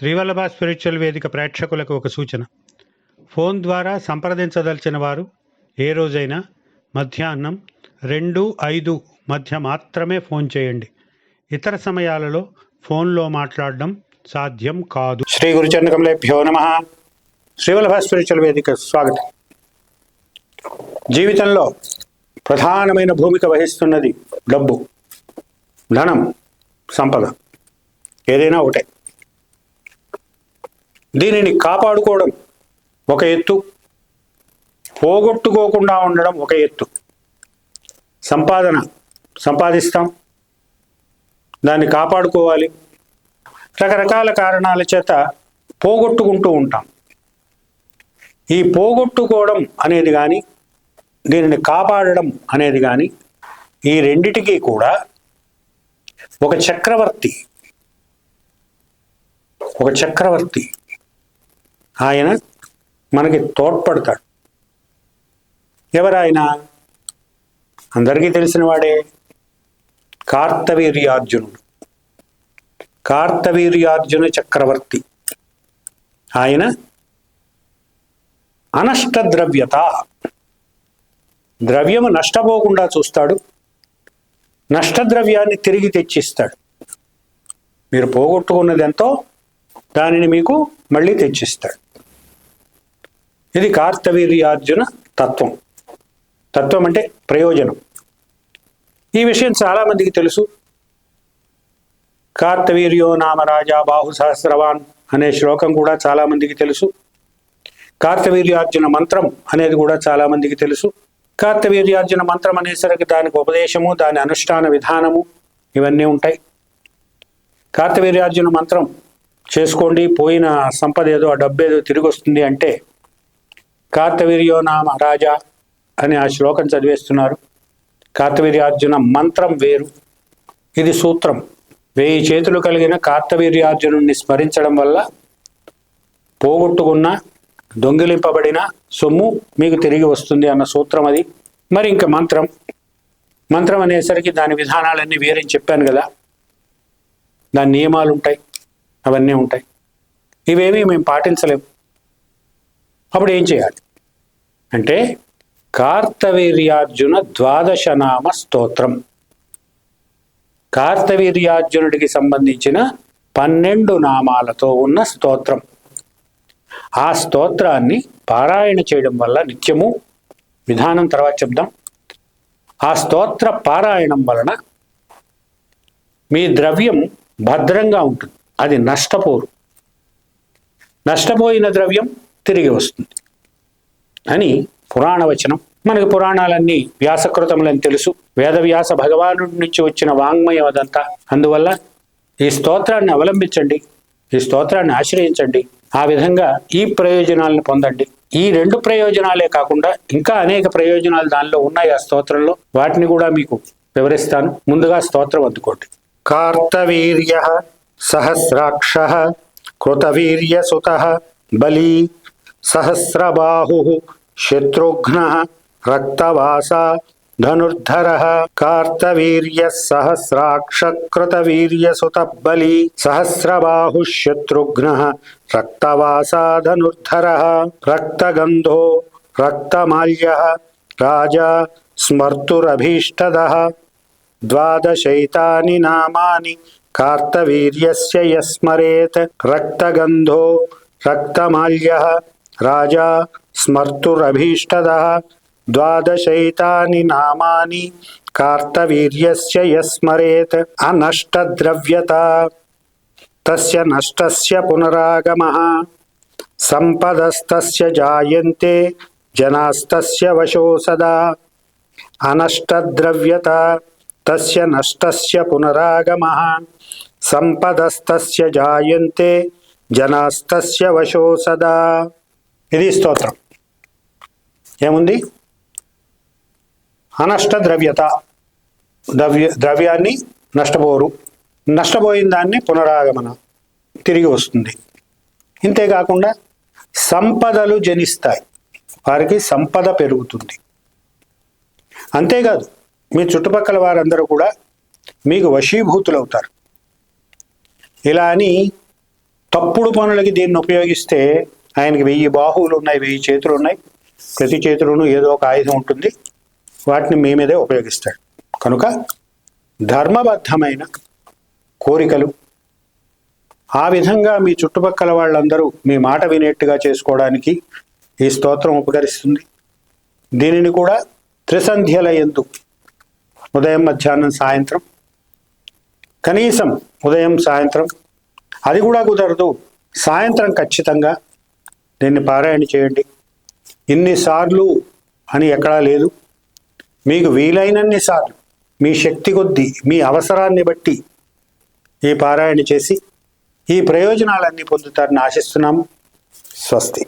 Srivallabha spiritual వేదిక ప్రేక్షకులకు ఒక సూచన. ఫోన్ ద్వారా సంప్రదించదలిచిన వారు ఏ రోజైనా మధ్యాహ్నం రెండు ఐదు మధ్య మాత్రమే ఫోన్ చేయండి. ఇతర సమయాలలో ఫోన్లో మాట్లాడడం సాధ్యం కాదు. శ్రీ గురుచరణకమలేభ్యో నమ. శ్రీవల్లభ స్పిరిచువల్ వేదిక స్వాగతం. జీవితంలో ప్రధానమైన భూమిక వహిస్తున్నది డబ్బు ధనం సంపద. ఏదైనా ఒకటే. దీనిని కాపాడుకోవడం ఒక ఎత్తు. పోగొట్టుకోకుండా ఉండడం ఒక ఎత్తు. సంపాదన సంపాదిస్తాం. దాన్ని కాపాడుకోవాలి. రకరకాల కారణాల చేత పోగొట్టుకుంటూ ఉంటాం. ఈ పోగొట్టుకోవడం అనేది కానీ దీనిని కాపాడడం అనేది కానీ ఈ రెండిటికీ కూడా ఒక చక్రవర్తి ఒక చక్రవర్తి ఆయన మనకి తోడ్పడతాడు. ఎవరాయన? అందరికీ తెలిసిన వాడే కార్తవీర్యార్జునుడు. కార్తవీర్యార్జున చక్రవర్తి. ఆయన అనష్టద్రవ్యత. ద్రవ్యము నష్టపోకుండా చూస్తాడు. నష్టద్రవ్యాన్ని తిరిగి తెచ్చిస్తాడు. మీరు పోగొట్టుకున్నది ఎంతో దానిని మీకు మళ్ళీ తెచ్చిస్తాడు. ఇది కార్తవీర్యార్జున తత్వం. తత్వం అంటే ప్రయోజనం. ఈ విషయం చాలామందికి తెలుసు. కార్తవీర్యో నామ రాజా బాహు సహస్రవాన్ అనే శ్లోకం కూడా చాలామందికి తెలుసు. కార్తవీర్యార్జున మంత్రం అనేది కూడా చాలామందికి తెలుసు. కార్తవీర్యార్జున మంత్రం అనేసరికి దానికి ఉపదేశము దాని అనుష్ఠాన విధానము ఇవన్నీ ఉంటాయి. కార్తవీర్యార్జున మంత్రం చేసుకోండి పోయిన సంపద ఏదో ఆ డబ్బు ఏదో తిరిగి వస్తుంది అంటే కార్తవీర్యో నామ రాజా అని ఆ శ్లోకం చదివేస్తున్నారు. కార్తవీర్యార్జున మంత్రం వేరు. ఇది సూత్రం. వెయ్యి చేతులు కలిగిన కార్తవీర్యార్జునుడిని స్మరించడం వల్ల పోగొట్టుకున్న దొంగిలింపబడిన సొమ్ము మీకు తిరిగి వస్తుంది అన్న సూత్రం అది. మరి ఇంకా మంత్రం. మంత్రం అనేసరికి దాని విధానాలన్నీ వేరే చెప్పాను కదా. దాని నియమాలు ఉంటాయి అవన్నీ ఉంటాయి. ఇవేమీ మేము పాటించలేము. అప్పుడు ఏం చేయాలి? అంటే కార్తవీర్యార్జున ద్వాదశనామ స్తోత్రం. కార్తవీర్యార్జునుడికి సంబంధించిన పన్నెండు నామాలతో ఉన్న స్తోత్రం. ఆ స్తోత్రాన్ని పారాయణ చేయడం వల్ల నిత్యము. విధానం తర్వాత చెప్దాం. ఆ స్తోత్ర పారాయణం వలన మీ ద్రవ్యం భద్రంగా ఉంటుంది. అది నష్టపోరు. నష్టపోయిన ద్రవ్యం తిరిగి వస్తుంది. అని పురాణ వచనం. మనకి పురాణాలన్నీ వ్యాసకృతములని తెలుసు. వేదవ్యాస భగవాను నుంచి వచ్చిన వాంగ్మయం అదంతా. అందువల్ల ఈ స్తోత్రాన్ని అవలంబించండి. ఈ స్తోత్రాన్ని ఆశ్రయించండి. ఆ విధంగా ఈ ప్రయోజనాలను పొందండి. ఈ రెండు ప్రయోజనాలే కాకుండా ఇంకా అనేక ప్రయోజనాలు దానిలో ఉన్నాయి ఆ స్తోత్రంలో. వాటిని కూడా మీకు వివరిస్తాను. ముందుగా స్తోత్రం అందుకోండి. కార్తవీర్య సహస్రాక్ష కృతవీర్యసుత బలీ సహస్రబాహు శత్రుఘ్న రక్తవాస ధనుర్ధర కార్తవీర్య సహస్రాక్షకృతవీర్యసుత బలి సహస్రబాహు శత్రుఘ్న రక్తవాసా ధనుర్ధర రక్తగంధో రక్తమాల్య రాజా స్మర్తురభీష్టద ద్వాదశైతాని నామాని కార్తవీర్యస్య యస్మరేత్ రక్తగంధో రక్తమాల్య రాజా స్మర్తురభీష్టద ద్వాదశైతాని నామాని కార్తవీర్యస్య యస్మరేత్ అనష్టద్రవ్యత. తస్య నష్టస్య పునరాగమ. సంపదస్తస్య జాయంతే జనాస్తస్య వశో సదా. అనష్టద్రవ్యత తస్య నష్టస్య పునరాగమ. సంపదస్తస్య జాయంతే జనాస్తస్య వశో సదా. ఇది స్తోత్రం. ఏముంది? అనష్ట ద్రవ్యత. ద్రవ్య ద్రవ్యాన్ని నష్టపోరు. నష్టపోయిన దాన్ని పునరాగమన తిరిగి వస్తుంది. ఇంతేకాకుండా సంపదలు జనిస్తాయి. వారికి సంపద పెరుగుతుంది. అంతేకాదు మీ చుట్టుపక్కల వారందరూ కూడా మీకు వశీభూతులవుతారు. ఇలా అని తప్పుడు పనులకి దీన్ని ఉపయోగిస్తే ఆయనకి వెయ్యి బాహువులు ఉన్నాయి వెయ్యి చేతులు ఉన్నాయి. ప్రతి చేతిలోనూ ఏదో ఒక ఆయుధం ఉంటుంది. వాటిని మీ మీదే ఉపయోగిస్తాడు. కనుక ధర్మబద్ధమైన కోరికలు ఆ విధంగా మీ చుట్టుపక్కల వాళ్ళందరూ మీ మాట వినేట్టుగా చేసుకోవడానికి ఈ స్తోత్రం ఉపకరిస్తుంది. దీనిని కూడా త్రిసంధ్యల ఎందు ఉదయం మధ్యాహ్నం సాయంత్రం కనీసం ఉదయం సాయంత్రం అది కూడా కుదరదు. సాయంత్రం ఖచ్చితంగా దీన్ని పారాయణ చేయండి. ఇన్నిసార్లు అని ఎక్కడా లేదు. మీకు వీలైనన్ని సార్లు మీ శక్తి కొద్దీ మీ అవసరాన్ని బట్టి ఈ పారాయణ చేసి ఈ ప్రయోజనాలన్నీ పొందుతారని ఆశిస్తున్నాము స్వస్తి.